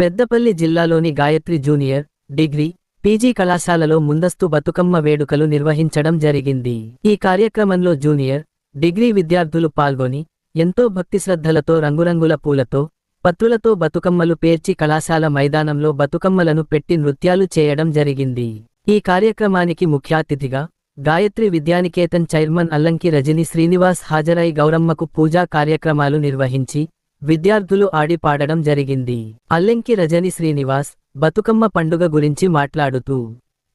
పెద్దపల్లి జిల్లాలోని Gayatri junior degree PG కళాశాలలో ముందస్తు బతుకమ్మ వేడుకలు నిర్వహించడం జరిగింది. ఈ కార్యక్రమంలో జూనియర్ డిగ్రీ విద్యార్థులు పాల్గొని ఎంతో భక్తిశ్రద్ధలతో రంగురంగుల పూలతో పత్రులతో బతుకమ్మలు పేర్చి కళాశాల మైదానంలో బతుకమ్మలను పెట్టి నృత్యాలు చేయడం జరిగింది. ఈ కార్యక్రమానికి ముఖ్యాతిథిగా గాయత్రి విద్యానికేతన్ చైర్మన్ అల్లంకి రజని శ్రీనివాస్ హాజరై గౌరమ్మకు పూజా కార్యక్రమాలు నిర్వహించి విద్యార్థులు ఆడి పాడడం జరిగింది. అల్లెంకి రజని శ్రీనివాస్ బతుకమ్మ పండుగ గురించి మాట్లాడుతూ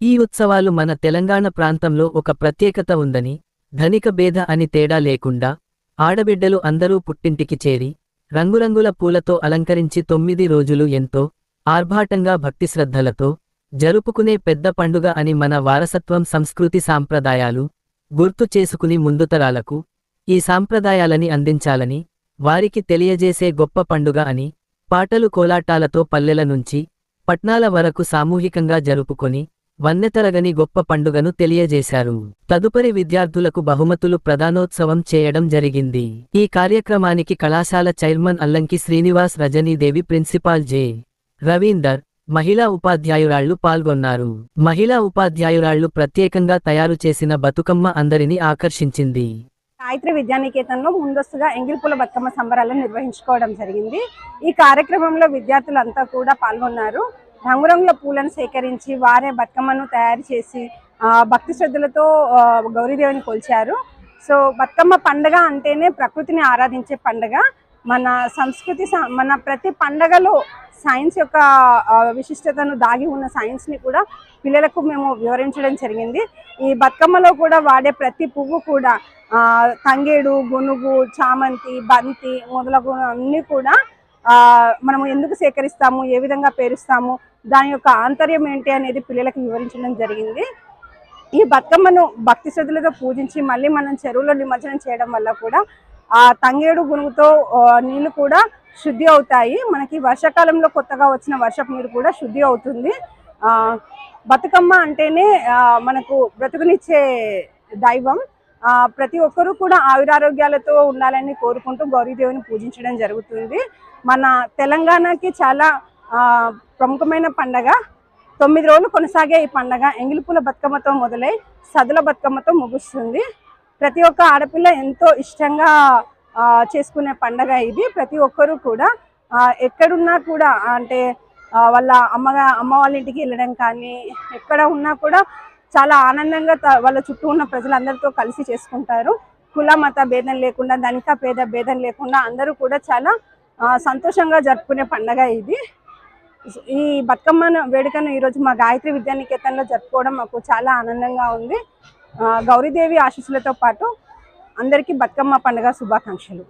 ఈ ఉత్సవాలు మన తెలంగాణ ప్రాంతంలో ఒక ప్రత్యేకత ఉందని ధనిక భేద అని తేడా లేకుండా ఆడబిడ్డలు అందరూ పుట్టింటికి చేరి రంగురంగుల పూలతో అలంకరించి తొమ్మిది రోజులు ఎంతో ఆర్భాటంగా భక్తిశ్రద్ధలతో జరుపుకునే పెద్ద పండుగ అని మన వారసత్వం సంస్కృతి సాంప్రదాయాలు గుర్తు చేసుకుని ముందుతరాలకు ఈ సాంప్రదాయాలని అందించాలని వారికి తెలియజేసే గొప్ప పండుగ అని పాటలు కోలాటాలతో పల్లెల నుంచి పట్నాల వరకు సామూహికంగా జరుపుకొని వన్నెతరగని గొప్ప పండుగను తెలియజేశారు. తదుపరి విద్యార్థులకు బహుమతులు ప్రధానోత్సవం చేయడం జరిగింది. ఈ కార్యక్రమానికి కళాశాల chairman Allanki Srinivas Rajanidevi principal J. Ravinder మహిళా ఉపాధ్యాయురాళ్ళు పాల్గొన్నారు. మహిళా ఉపాధ్యాయురాళ్ళు ప్రత్యేకంగా తయారు చేసిన బతుకమ్మ అందరినీ ఆకర్షించింది. గాయత్రి విద్యానికేతన్లో ముందస్తుగా ఎంగిల్పుల బతుకమ్మ సంబరాలను నిర్వహించుకోవడం జరిగింది. ఈ కార్యక్రమంలో విద్యార్థులంతా కూడా పాల్గొన్నారు. రంగురంగుల పూలను సేకరించి వారే బతుకమ్మను తయారు చేసి భక్తి శ్రద్ధలతో గౌరీదేవిని కొలిచారు. సో బతుకమ్మ పండగ అంటేనే ప్రకృతిని ఆరాధించే పండగ. మన సంస్కృతి స- మన ప్రతి పండగలో సైన్స్ యొక్క విశిష్టతను దాగి ఉన్న సైన్స్ని కూడా పిల్లలకు మేము వివరించడం జరిగింది. ఈ బతుకమ్మలో కూడా వాడే ప్రతి పువ్వు కూడా తంగేడు గునుగు చామంతి బంతి మొదలగు అన్నీ కూడా మనము ఎందుకు సేకరిస్తాము ఏ విధంగా పేరుస్తాము దాని యొక్క ఆంతర్యం ఏంటి అనేది పిల్లలకు వివరించడం జరిగింది. ఈ బతుకమ్మను భక్తి శ్రద్ధలతో పూజించి మళ్ళీ మనం చెరువులో నిమజ్జనం చేయడం వల్ల కూడా ఆ తంగేడు గునుగుతో నీళ్ళు కూడా శుద్ధి అవుతాయి. మనకి వర్షాకాలంలో కొత్తగా వచ్చిన వర్షపు నీరు కూడా శుద్ధి అవుతుంది. ఆ, బతుకమ్మ అంటేనే మనకు బ్రతుకునిచ్చే దైవం. ఆ, ప్రతి ఒక్కరూ కూడా ఆయురారోగ్యాలతో ఉండాలని కోరుకుంటూ గౌరీదేవిని పూజించడం జరుగుతుంది. మన తెలంగాణకి చాలా ప్రముఖమైన పండగ. తొమ్మిది రోజులు కొనసాగే ఈ పండగ. ఎంగిలిపూల బతుకమ్మతో మొదలై సదుల బతుకమ్మతో ముగుస్తుంది. ప్రతి ఒక్క ఆడపిల్ల ఎంతో ఇష్టంగా చేసుకునే పండగ ఇది. ప్రతి ఒక్కరూ కూడా ఎక్కడున్నా కూడా అంటే వాళ్ళ అమ్మగా అమ్మ వాళ్ళ ఇంటికి వెళ్ళడం కానీ ఎక్కడ ఉన్నా కూడా చాలా ఆనందంగా వాళ్ళ చుట్టూ ఉన్న ప్రజలందరితో కలిసి చేసుకుంటారు. కుల మత భేదం లేకుండా ధనిక పేద భేదం లేకుండా అందరూ కూడా చాలా సంతోషంగా జరుపుకునే పండగ ఇది. ఈ బతుకమ్మను వేడుకను ఈరోజు మా గాయత్రి విద్యానికేతన్లో జరుపుకోవడం మాకు చాలా ఆనందంగా ఉంది. గౌరీదేవి ఆశీస్సులతో పాటు అందరికీ బతుకమ్మ పండుగ శుభాకాంక్షలు.